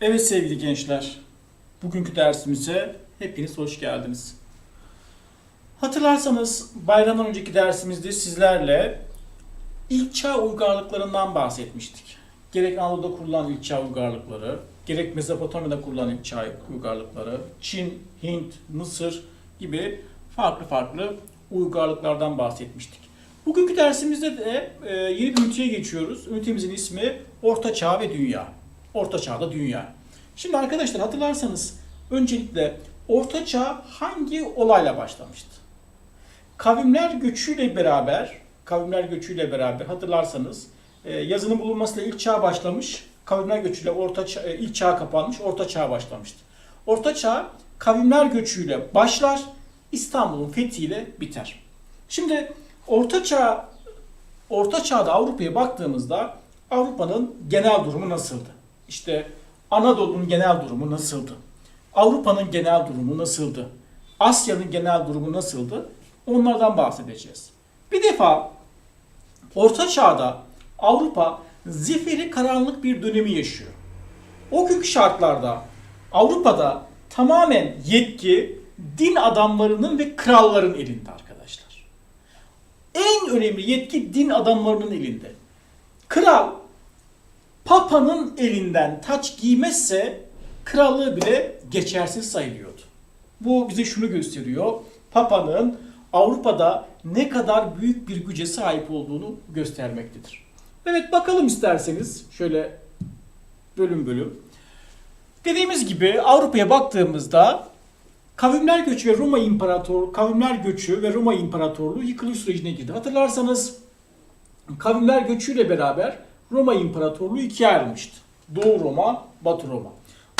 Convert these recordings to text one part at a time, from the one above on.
Evet sevgili gençler, bugünkü dersimize hepiniz hoş geldiniz. Hatırlarsanız bayramdan önceki dersimizde sizlerle ilk çağ uygarlıklarından bahsetmiştik. Gerek Anadolu'da kurulan ilk çağ uygarlıkları, gerek Mezopotamya'da kurulan ilk çağ uygarlıkları, Çin, Hint, Mısır gibi farklı farklı uygarlıklardan bahsetmiştik. Bugünkü dersimizde de e, yeni bir üniteye geçiyoruz. Ünitemizin ismi Orta Çağ ve Dünya. Orta Çağ'da Dünya. Şimdi arkadaşlar hatırlarsanız öncelikle Orta Çağ hangi olayla başlamıştı? Kavimler göçüyle beraber, kavimler göçüyle beraber hatırlarsanız e, yazının bulunmasıyla ilk çağ başlamış. Kavimler göçüyle orta çağ, e, ilk çağ kapanmış, orta çağ başlamıştı. Orta çağ kavimler göçüyle başlar, İstanbul'un fethiyle biter. Şimdi orta çağ orta çağda Avrupa'ya baktığımızda Avrupa'nın genel durumu nasıldı? İşte Anadolu'nun genel durumu nasıldı? Avrupa'nın genel durumu nasıldı? Asya'nın genel durumu nasıldı? Onlardan bahsedeceğiz. Bir defa Orta Çağ'da Avrupa zifiri karanlık bir dönemi yaşıyor. O günkü şartlarda Avrupa'da tamamen yetki din adamlarının ve kralların elinde arkadaşlar. En önemli yetki din adamlarının elinde. Kral Papa'nın elinden taç giymezse krallığı bile geçersiz sayılıyordu. Bu bize şunu gösteriyor. Papa'nın Avrupa'da ne kadar büyük bir güce sahip olduğunu göstermektedir. Evet bakalım isterseniz şöyle bölüm bölüm. Dediğimiz gibi Avrupa'ya baktığımızda kavimler göçü ve Roma İmparatorluğu, kavimler göçü ve Roma İmparatorluğu yıkılış sürecine girdi. Hatırlarsanız kavimler göçüyle beraber Roma İmparatorluğu ikiye ayrılmıştı. Doğu Roma, Batı Roma.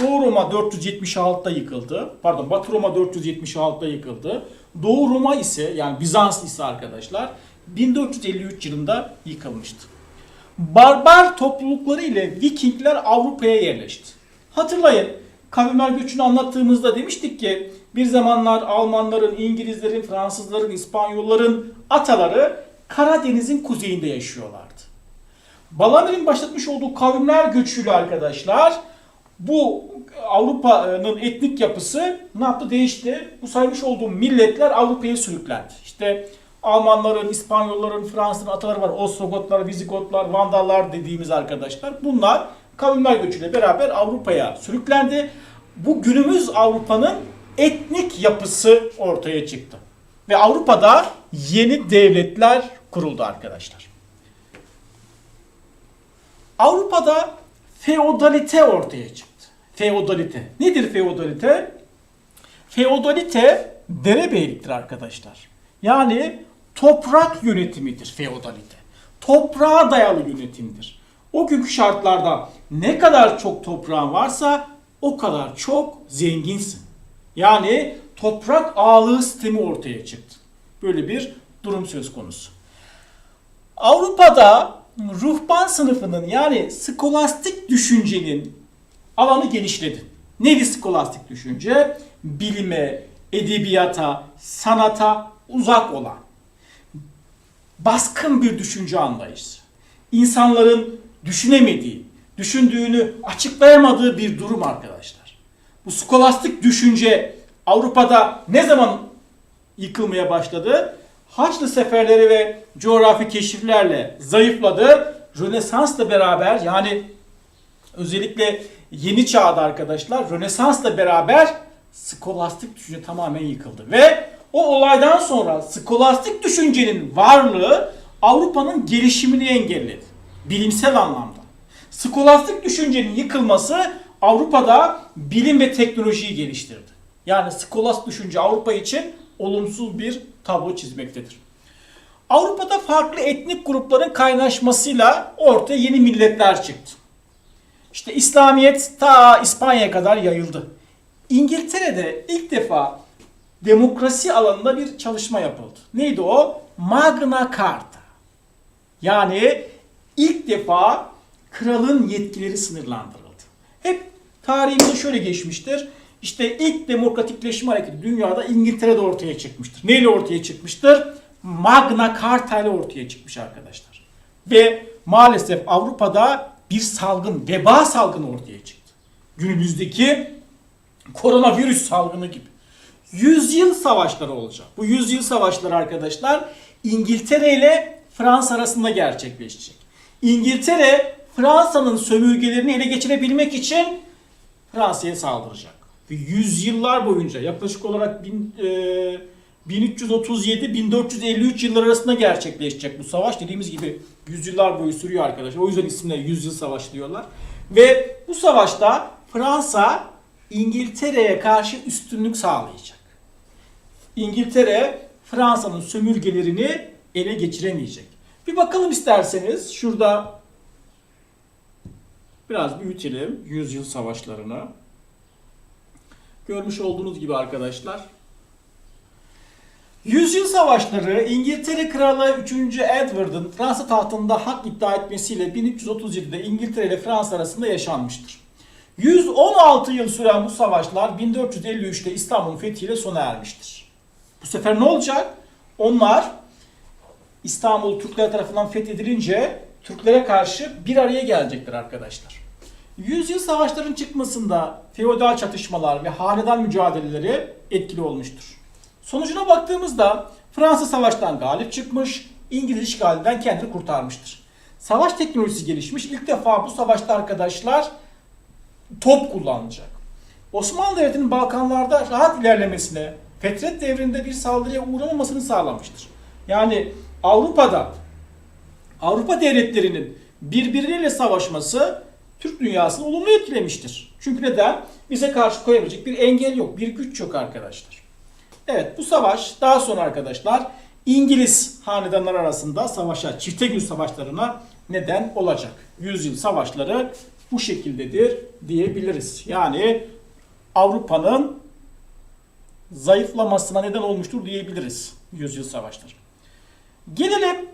Doğu Roma 476'da yıkıldı. Pardon Batı Roma 476'da yıkıldı. Doğu Roma ise yani Bizans ise arkadaşlar 1453 yılında yıkılmıştı. Barbar toplulukları ile Vikingler Avrupa'ya yerleşti. Hatırlayın kavimler göçünü anlattığımızda demiştik ki bir zamanlar Almanların, İngilizlerin, Fransızların, İspanyolların ataları Karadeniz'in kuzeyinde yaşıyorlardı. Balamir'in başlatmış olduğu kavimler göçüyle arkadaşlar bu Avrupa'nın etnik yapısı ne yaptı? Değişti. Bu saymış olduğum milletler Avrupa'ya sürüklendi. İşte Almanların, İspanyolların, Fransızların ataları var. Ostrogotlar, Vizigotlar, Vandallar dediğimiz arkadaşlar. Bunlar kavimler göçüyle beraber Avrupa'ya sürüklendi. Bu günümüz Avrupa'nın etnik yapısı ortaya çıktı. Ve Avrupa'da yeni devletler kuruldu arkadaşlar. Avrupa'da feodalite ortaya çıktı. Feodalite. Nedir feodalite? Feodalite derebeyliktir arkadaşlar. Yani toprak yönetimidir feodalite. Toprağa dayalı yönetimdir. O günkü şartlarda ne kadar çok toprağın varsa o kadar çok zenginsin. Yani toprak ağlığı sistemi ortaya çıktı. Böyle bir durum söz konusu. Avrupa'da ruhban sınıfının yani skolastik düşüncenin alanı genişledi. Nedir skolastik düşünce? Bilime, edebiyata, sanata uzak olan baskın bir düşünce anlayışı. İnsanların düşünemediği, düşündüğünü açıklayamadığı bir durum arkadaşlar. Bu skolastik düşünce Avrupa'da ne zaman yıkılmaya başladı? Haçlı seferleri ve coğrafi keşiflerle zayıfladı. Rönesans'la beraber yani özellikle yeni çağda arkadaşlar Rönesans'la beraber skolastik düşünce tamamen yıkıldı. Ve o olaydan sonra skolastik düşüncenin varlığı Avrupa'nın gelişimini engelledi. Bilimsel anlamda. Skolastik düşüncenin yıkılması Avrupa'da bilim ve teknolojiyi geliştirdi. Yani skolastik düşünce Avrupa için olumsuz bir tablo çizmektedir. Avrupa'da farklı etnik grupların kaynaşmasıyla ortaya yeni milletler çıktı. İşte İslamiyet ta İspanya'ya kadar yayıldı. İngiltere'de ilk defa demokrasi alanında bir çalışma yapıldı. Neydi o? Magna Carta. Yani ilk defa kralın yetkileri sınırlandırıldı. Hep tarihimizde şöyle geçmiştir. İşte ilk demokratikleşme hareketi dünyada İngiltere'de ortaya çıkmıştır. Neyle ortaya çıkmıştır? Magna Carta ile ortaya çıkmış arkadaşlar. Ve maalesef Avrupa'da bir salgın, veba salgını ortaya çıktı. Günümüzdeki koronavirüs salgını gibi. Yüzyıl savaşları olacak. Bu yüzyıl savaşları arkadaşlar İngiltere ile Fransa arasında gerçekleşecek. İngiltere Fransa'nın sömürgelerini ele geçirebilmek için Fransa'ya saldıracak. Ve yüzyıllar boyunca yaklaşık olarak e, 1337-1453 yıllar arasında gerçekleşecek bu savaş. Dediğimiz gibi yüzyıllar boyu sürüyor arkadaşlar. O yüzden ismine yüzyıl savaşı diyorlar. Ve bu savaşta Fransa İngiltere'ye karşı üstünlük sağlayacak. İngiltere Fransa'nın sömürgelerini ele geçiremeyecek. Bir bakalım isterseniz şurada biraz büyütelim yüzyıl savaşlarını. Görmüş olduğunuz gibi arkadaşlar. Yüzyıl savaşları İngiltere Kralı 3. Edward'ın Fransa tahtında hak iddia etmesiyle 1337'de İngiltere ile Fransa arasında yaşanmıştır. 116 yıl süren bu savaşlar 1453'te İstanbul'un fethiyle sona ermiştir. Bu sefer ne olacak? Onlar İstanbul Türkler tarafından fethedilince Türklere karşı bir araya gelecektir arkadaşlar. Yüzyıl savaşların çıkmasında feodal çatışmalar ve hanedan mücadeleleri etkili olmuştur. Sonucuna baktığımızda Fransa savaştan galip çıkmış, İngiliz işgalinden kendini kurtarmıştır. Savaş teknolojisi gelişmiş. İlk defa bu savaşta arkadaşlar top kullanılacak. Osmanlı Devleti'nin Balkanlarda rahat ilerlemesine, Fetret devrinde bir saldırıya uğramamasını sağlamıştır. Yani Avrupa'da Avrupa devletlerinin birbirleriyle savaşması Türk dünyasını olumlu etkilemiştir. Çünkü neden? Bize karşı koyabilecek bir engel yok, bir güç yok arkadaşlar. Evet bu savaş daha sonra arkadaşlar İngiliz hanedanlar arasında savaşa, çifte gün savaşlarına neden olacak. Yüzyıl savaşları bu şekildedir diyebiliriz. Yani Avrupa'nın zayıflamasına neden olmuştur diyebiliriz yüzyıl savaşları. Gelelim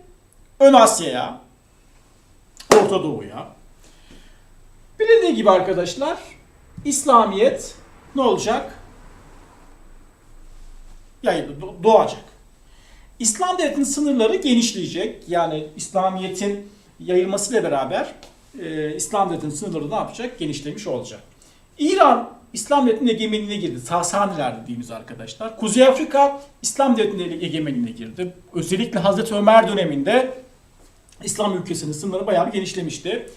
Ön Asya'ya, Orta Doğu'ya. Bilindiği gibi arkadaşlar İslamiyet ne olacak? Do- doğacak. İslam devletinin sınırları genişleyecek. Yani İslamiyet'in yayılmasıyla beraber e, İslam devletinin sınırları ne yapacak? Genişlemiş olacak. İran İslam devletinin egemenliğine girdi. Sasaniler dediğimiz arkadaşlar. Kuzey Afrika İslam devletinin egemenliğine girdi. Özellikle Hazreti Ömer döneminde İslam ülkesinin sınırları bayağı bir genişlemişti.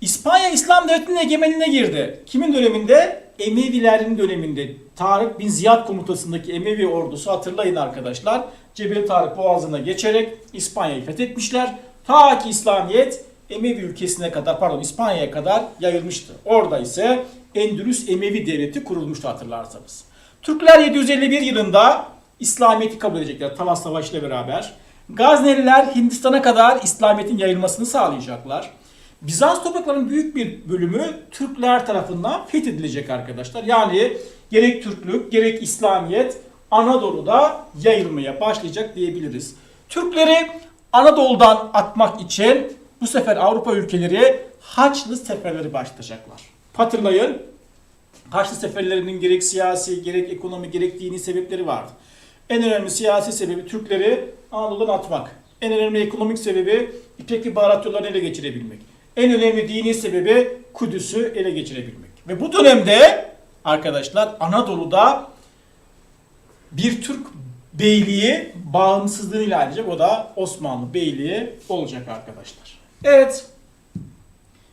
İspanya İslam devletinin egemenliğine girdi. Kimin döneminde? Emevilerin döneminde. Tarık bin Ziyad komutasındaki Emevi ordusu hatırlayın arkadaşlar. Cebel Tarık boğazına geçerek İspanya'yı fethetmişler. Ta ki İslamiyet Emevi ülkesine kadar pardon İspanya'ya kadar yayılmıştı. Orada ise Endülüs Emevi devleti kurulmuştu hatırlarsanız. Türkler 751 yılında İslamiyet'i kabul edecekler Talas Savaşı ile beraber. Gazneliler Hindistan'a kadar İslamiyet'in yayılmasını sağlayacaklar. Bizans topraklarının büyük bir bölümü Türkler tarafından fethedilecek arkadaşlar. Yani gerek Türklük gerek İslamiyet Anadolu'da yayılmaya başlayacak diyebiliriz. Türkleri Anadolu'dan atmak için bu sefer Avrupa ülkeleri Haçlı seferleri başlatacaklar. Hatırlayın Haçlı seferlerinin gerek siyasi, gerek ekonomi, gerek dini sebepleri vardı. En önemli siyasi sebebi Türkleri Anadolu'dan atmak. En önemli ekonomik sebebi İpek ve baharat yollarını ele geçirebilmek. En önemli dini sebebi Kudüs'ü ele geçirebilmek. Ve bu dönemde arkadaşlar Anadolu'da bir Türk beyliği bağımsızlığını ilan edecek. O da Osmanlı Beyliği olacak arkadaşlar. Evet.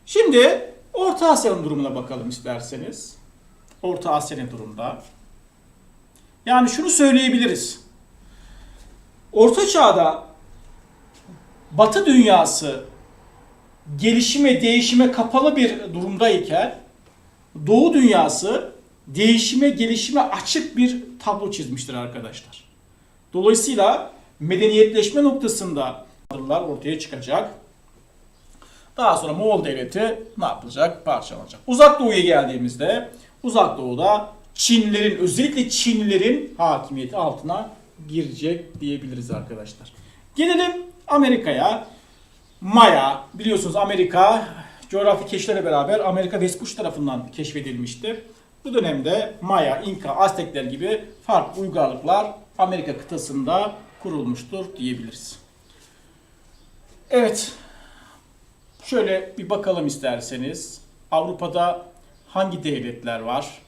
Şimdi Orta Asya'nın durumuna bakalım isterseniz. Orta Asya'nın durumda. Yani şunu söyleyebiliriz. Orta Çağ'da Batı dünyası gelişime, değişime kapalı bir durumdayken Doğu dünyası değişime, gelişime açık bir tablo çizmiştir arkadaşlar. Dolayısıyla medeniyetleşme noktasında adımlar ortaya çıkacak. Daha sonra Moğol devleti ne yapılacak? Parçalanacak. Uzak Doğu'ya geldiğimizde Uzak Doğu'da Çinlerin özellikle Çinlilerin hakimiyeti altına girecek diyebiliriz arkadaşlar. Gelelim Amerika'ya. Maya biliyorsunuz Amerika coğrafi keşiflerle beraber Amerika Vespucci tarafından keşfedilmişti. Bu dönemde Maya, İnka, Aztekler gibi farklı uygarlıklar Amerika kıtasında kurulmuştur diyebiliriz. Evet. Şöyle bir bakalım isterseniz. Avrupa'da hangi devletler var?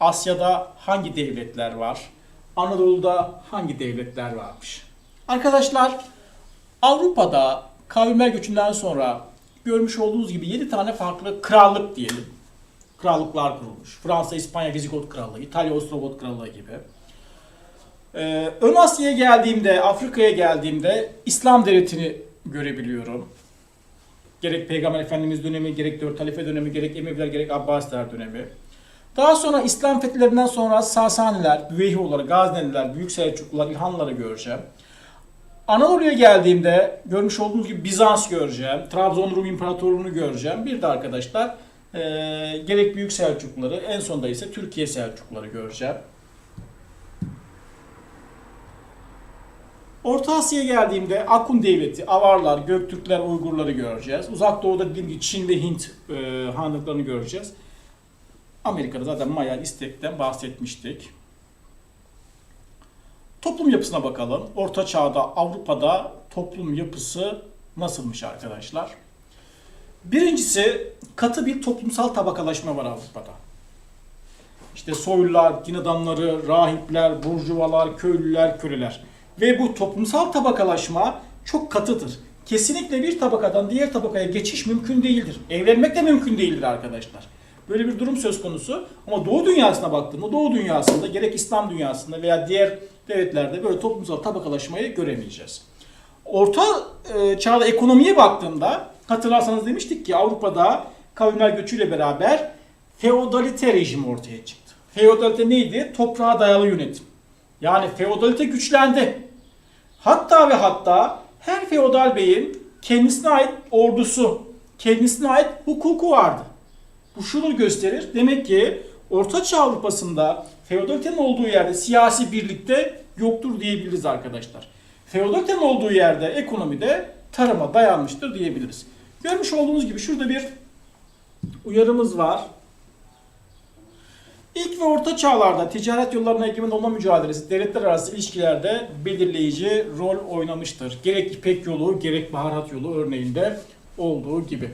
Asya'da hangi devletler var? Anadolu'da hangi devletler varmış? Arkadaşlar Avrupa'da kavimler göçünden sonra görmüş olduğunuz gibi 7 tane farklı krallık diyelim. Krallıklar kurulmuş. Fransa, İspanya, Vizigot Krallığı, İtalya, Ostrogot Krallığı gibi. Ee, Ön Asya'ya geldiğimde, Afrika'ya geldiğimde İslam devletini görebiliyorum. Gerek Peygamber Efendimiz dönemi, gerek Dört Halife dönemi, gerek Emeviler, gerek Abbasiler dönemi. Daha sonra İslam fethlerinden sonra Sasaniler, Büveyhioğulları, Gazneliler, Büyük Selçuklular, İlhanları göreceğim. Anadolu'ya geldiğimde görmüş olduğunuz gibi Bizans göreceğim. Trabzon Rum İmparatorluğunu göreceğim. Bir de arkadaşlar eee, gerek Büyük Selçukluları en sonunda ise Türkiye Selçukluları göreceğim. Orta Asya'ya geldiğimde Akun Devleti, Avarlar, Göktürkler, Uygurları göreceğiz. Uzak Doğu'da dediğim gibi Çin ve Hint e, hanlıklarını göreceğiz. Amerika'da zaten Maya istekten bahsetmiştik. Toplum yapısına bakalım. Orta Çağ'da Avrupa'da toplum yapısı nasılmış arkadaşlar? Birincisi katı bir toplumsal tabakalaşma var Avrupa'da. İşte soylular, din adamları, rahipler, burjuvalar, köylüler, köleler. Ve bu toplumsal tabakalaşma çok katıdır. Kesinlikle bir tabakadan diğer tabakaya geçiş mümkün değildir. Evlenmek de mümkün değildir arkadaşlar. Böyle bir durum söz konusu. Ama Doğu dünyasına baktığımda Doğu dünyasında gerek İslam dünyasında veya diğer devletlerde böyle toplumsal tabakalaşmayı göremeyeceğiz. Orta e, çağda ekonomiye baktığımda hatırlarsanız demiştik ki Avrupa'da kavimler göçüyle beraber feodalite rejimi ortaya çıktı. Feodalite neydi? Toprağa dayalı yönetim. Yani feodalite güçlendi. Hatta ve hatta her feodal beyin kendisine ait ordusu, kendisine ait hukuku vardı. Bu şunu gösterir. Demek ki Orta Çağ Avrupa'sında feodalitenin olduğu yerde siyasi birlikte yoktur diyebiliriz arkadaşlar. Feodalitenin olduğu yerde ekonomide tarıma dayanmıştır diyebiliriz. Görmüş olduğunuz gibi şurada bir uyarımız var. İlk ve orta çağlarda ticaret yollarına egemen olma mücadelesi devletler arası ilişkilerde belirleyici rol oynamıştır. Gerek İpek yolu gerek baharat yolu örneğinde olduğu gibi.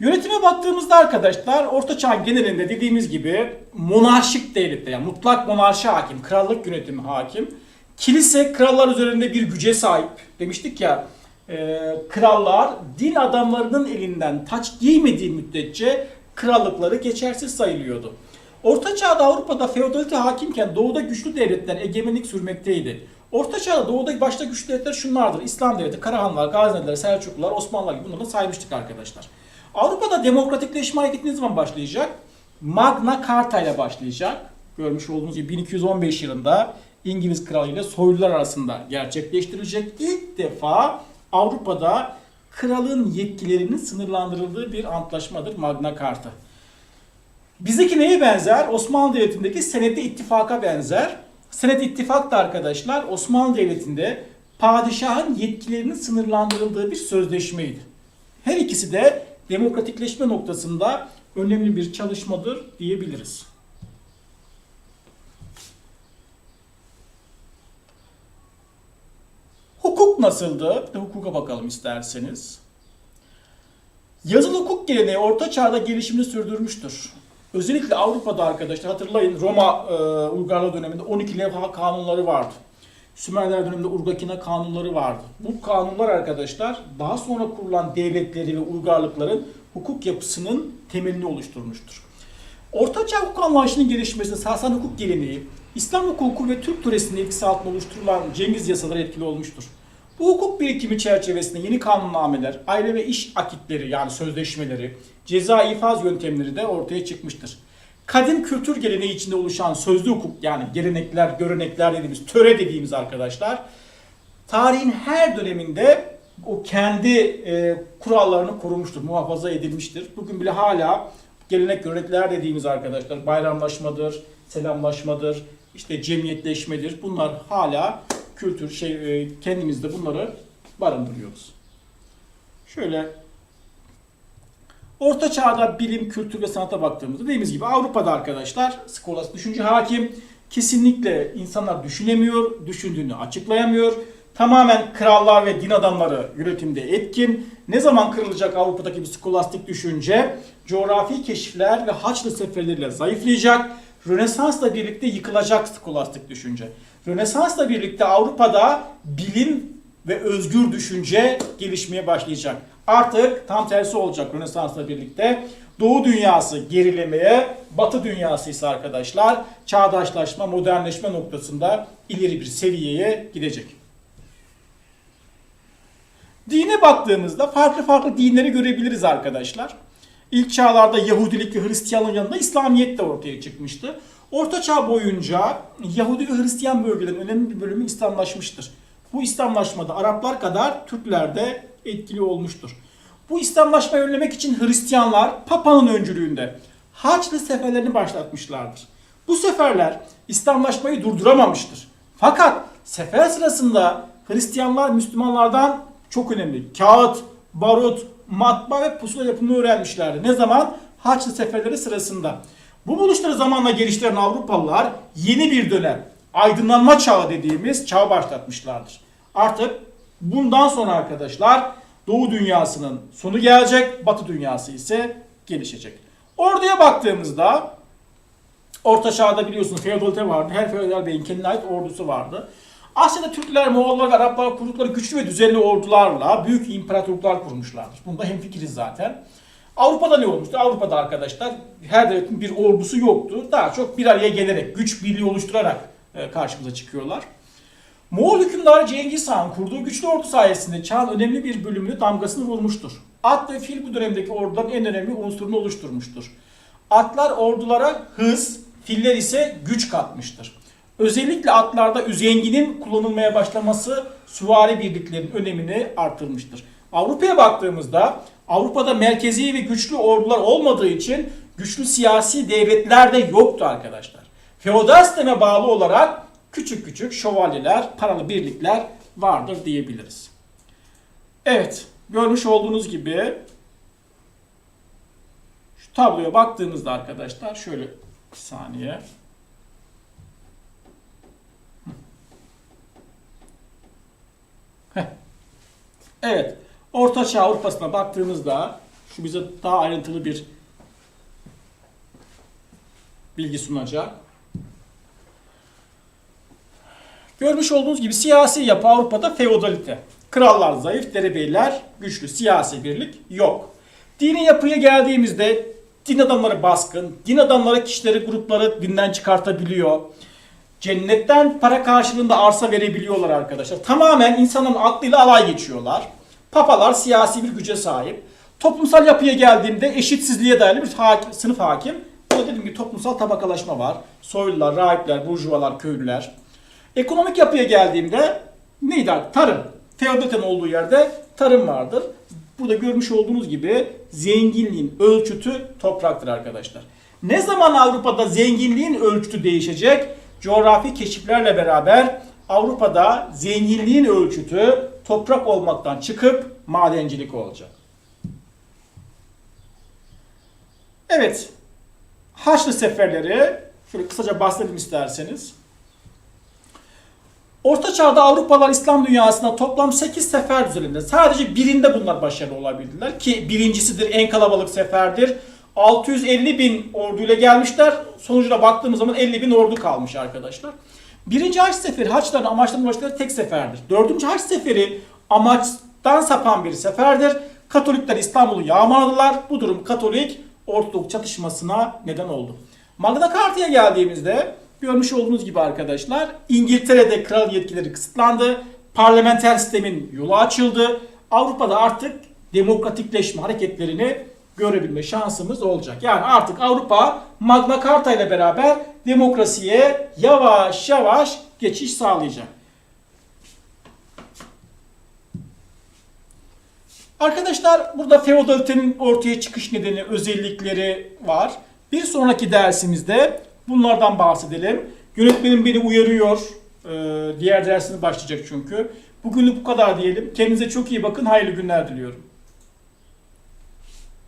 Yönetime baktığımızda arkadaşlar Orta Çağ genelinde dediğimiz gibi monarşik devlette yani mutlak monarşi hakim, krallık yönetimi hakim. Kilise krallar üzerinde bir güce sahip. Demiştik ya e, krallar din adamlarının elinden taç giymediği müddetçe krallıkları geçersiz sayılıyordu. Orta Çağ'da Avrupa'da feodalite hakimken doğuda güçlü devletler egemenlik sürmekteydi. Orta Çağ'da doğuda başta güçlü devletler şunlardır. İslam devleti, Karahanlar, Gazneliler, Selçuklular, Osmanlılar gibi bunları saymıştık arkadaşlar. Avrupa'da demokratikleşme hareketi ne zaman başlayacak? Magna Carta ile başlayacak. Görmüş olduğunuz gibi 1215 yılında İngiliz kralı ile soylular arasında gerçekleştirilecek. İlk defa Avrupa'da kralın yetkilerinin sınırlandırıldığı bir antlaşmadır Magna Carta. Bizdeki neye benzer? Osmanlı Devleti'ndeki senedi ittifaka benzer. Senet ittifak da arkadaşlar Osmanlı Devleti'nde padişahın yetkilerinin sınırlandırıldığı bir sözleşmeydi. Her ikisi de demokratikleşme noktasında önemli bir çalışmadır diyebiliriz. Hukuk nasıldı? Bir de hukuka bakalım isterseniz. Yazılı hukuk geleneği Orta Çağ'da gelişimini sürdürmüştür. Özellikle Avrupa'da arkadaşlar hatırlayın Roma e, uygarlığı döneminde 12 levha kanunları vardı. Sümerler döneminde Urgakina kanunları vardı. Bu kanunlar arkadaşlar daha sonra kurulan devletleri ve uygarlıkların hukuk yapısının temelini oluşturmuştur. Ortaçağ hukuk anlayışının gelişmesinde Sasani hukuk geleneği, İslam hukuku ve Türk töresinin etkisi altında oluşturulan Cengiz yasaları etkili olmuştur. Bu hukuk birikimi çerçevesinde yeni kanunnameler, aile ve iş akitleri yani sözleşmeleri, ceza ifaz yöntemleri de ortaya çıkmıştır. Kadim kültür geleneği içinde oluşan sözlü hukuk yani gelenekler, görenekler dediğimiz, töre dediğimiz arkadaşlar tarihin her döneminde o kendi e, kurallarını korumuştur, muhafaza edilmiştir. Bugün bile hala gelenek görenekler dediğimiz arkadaşlar bayramlaşmadır, selamlaşmadır, işte cemiyetleşmedir. Bunlar hala kültür şey e, kendimizde bunları barındırıyoruz. Şöyle Orta Çağ'da bilim, kültür ve sanata baktığımızda dediğimiz gibi Avrupa'da arkadaşlar skolastik düşünce hakim. Kesinlikle insanlar düşünemiyor, düşündüğünü açıklayamıyor. Tamamen krallar ve din adamları yönetimde etkin. Ne zaman kırılacak Avrupa'daki bir skolastik düşünce? Coğrafi keşifler ve Haçlı seferleriyle zayıflayacak. Rönesans'la birlikte yıkılacak skolastik düşünce. Rönesans'la birlikte Avrupa'da bilim ve özgür düşünce gelişmeye başlayacak. Artık tam tersi olacak Rönesans'la birlikte. Doğu dünyası gerilemeye, Batı dünyası ise arkadaşlar çağdaşlaşma, modernleşme noktasında ileri bir seviyeye gidecek. Dine baktığımızda farklı farklı dinleri görebiliriz arkadaşlar. İlk çağlarda Yahudilik ve Hristiyanlığın yanında İslamiyet de ortaya çıkmıştı. Orta Çağ boyunca Yahudi ve Hristiyan bölgelerin önemli bir bölümü İslamlaşmıştır. Bu İslamlaşmada Araplar kadar Türkler de etkili olmuştur. Bu İslamlaşmayı önlemek için Hristiyanlar Papa'nın öncülüğünde Haçlı seferlerini başlatmışlardır. Bu seferler İslamlaşmayı durduramamıştır. Fakat sefer sırasında Hristiyanlar Müslümanlardan çok önemli kağıt, barut, matbaa ve pusula yapımını öğrenmişlerdi. Ne zaman? Haçlı seferleri sırasında. Bu buluşları zamanla geliştiren Avrupalılar yeni bir dönem, aydınlanma çağı dediğimiz çağ başlatmışlardır. Artık bundan sonra arkadaşlar Doğu dünyasının sonu gelecek, Batı dünyası ise gelişecek. Orduya baktığımızda Orta Çağ'da biliyorsunuz feodalite vardı. Her feodal beyin kendine ait ordusu vardı. Asya'da Türkler, Moğollar ve Araplar kurdukları güçlü ve düzenli ordularla büyük imparatorluklar kurmuşlardır. Bunda hemfikiriz zaten. Avrupa'da ne olmuştu? Avrupa'da arkadaşlar her devletin bir ordusu yoktu. Daha çok bir araya gelerek, güç birliği oluşturarak e, karşımıza çıkıyorlar. Moğol hükümdarı Cengiz Han kurduğu güçlü ordu sayesinde çağın önemli bir bölümünü damgasını vurmuştur. At ve fil bu dönemdeki orduların en önemli unsurunu oluşturmuştur. Atlar ordulara hız, filler ise güç katmıştır. Özellikle atlarda üzenginin kullanılmaya başlaması süvari birliklerin önemini artırmıştır. Avrupa'ya baktığımızda Avrupa'da merkezi ve güçlü ordular olmadığı için güçlü siyasi devletler de yoktu arkadaşlar. Feodal sisteme bağlı olarak küçük küçük şövalyeler, paralı birlikler vardır diyebiliriz. Evet, görmüş olduğunuz gibi şu tabloya baktığımızda arkadaşlar şöyle bir saniye. Evet, Orta Çağ Avrupa'sına baktığımızda şu bize daha ayrıntılı bir bilgi sunacak. Görmüş olduğunuz gibi siyasi yapı Avrupa'da feodalite. Krallar zayıf, derebeyler güçlü, siyasi birlik yok. Dini yapıya geldiğimizde din adamları baskın, din adamları kişileri, grupları dinden çıkartabiliyor. Cennetten para karşılığında arsa verebiliyorlar arkadaşlar. Tamamen insanın aklıyla alay geçiyorlar. Papalar siyasi bir güce sahip. Toplumsal yapıya geldiğimde eşitsizliğe dayalı bir hakim, sınıf hakim. Burada dediğim gibi toplumsal tabakalaşma var. Soylular, rahipler, burjuvalar, köylüler. Ekonomik yapıya geldiğimde neydi? Tarım. Feodalitenin olduğu yerde tarım vardır. Burada görmüş olduğunuz gibi zenginliğin ölçütü topraktır arkadaşlar. Ne zaman Avrupa'da zenginliğin ölçütü değişecek? Coğrafi keşiflerle beraber Avrupa'da zenginliğin ölçütü toprak olmaktan çıkıp madencilik olacak. Evet. Haçlı seferleri şöyle kısaca bahsedelim isterseniz. Orta Çağ'da Avrupalılar İslam dünyasına toplam 8 sefer düzenledi. Sadece birinde bunlar başarılı olabildiler ki birincisidir en kalabalık seferdir. 650 bin orduyla gelmişler. Sonucuna baktığımız zaman 50 bin ordu kalmış arkadaşlar. Birinci Haç Seferi Haçların amaçlarının ulaştıkları tek seferdir. Dördüncü Haç Seferi amaçtan sapan bir seferdir. Katolikler İstanbul'u yağmaladılar. Bu durum Katolik Ortodoks çatışmasına neden oldu. Magna Carta'ya geldiğimizde görmüş olduğunuz gibi arkadaşlar İngiltere'de kral yetkileri kısıtlandı. Parlamenter sistemin yolu açıldı. Avrupa'da artık demokratikleşme hareketlerini görebilme şansımız olacak. Yani artık Avrupa Magna Carta ile beraber demokrasiye yavaş yavaş geçiş sağlayacak. Arkadaşlar burada feodalitenin ortaya çıkış nedeni, özellikleri var. Bir sonraki dersimizde bunlardan bahsedelim. Yönetmenim beni uyarıyor. Ee, diğer dersine başlayacak çünkü. Bugünlük bu kadar diyelim. Kendinize çok iyi bakın. Hayırlı günler diliyorum.